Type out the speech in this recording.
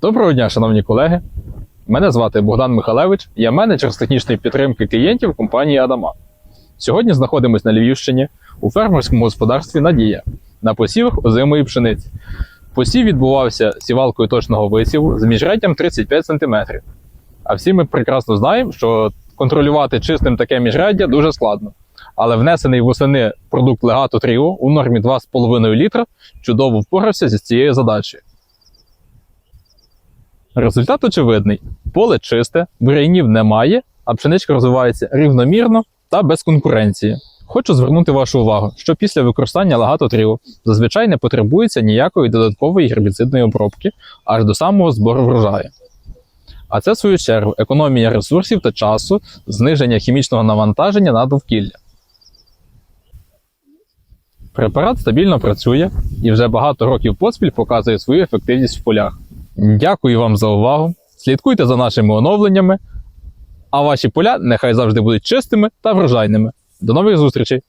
Доброго дня, шановні колеги. Мене звати Богдан Михалевич, я менеджер з технічної підтримки клієнтів компанії Адама. Сьогодні знаходимося на Львівщині у фермерському господарстві Надія на посівах озимої пшениці. Посів відбувався сівалкою точного висіву з міжряддям 35 см. А всі ми прекрасно знаємо, що контролювати чистим таке міжряддя дуже складно. Але внесений восени продукт Legato Trio у нормі 2,5 літра чудово впорався зі цією задачею. Результат очевидний: поле чисте, бур'янів немає, а пшеничка розвивається рівномірно та без конкуренції. Хочу звернути вашу увагу, що після використання лагато тріо зазвичай не потребується ніякої додаткової гербіцидної обробки аж до самого збору врожаю. А це, в свою чергу, економія ресурсів та часу, зниження хімічного навантаження на довкілля. Препарат стабільно працює і вже багато років поспіль показує свою ефективність в полях. Дякую вам за увагу. Слідкуйте за нашими оновленнями, а ваші поля нехай завжди будуть чистими та врожайними. До нових зустрічей!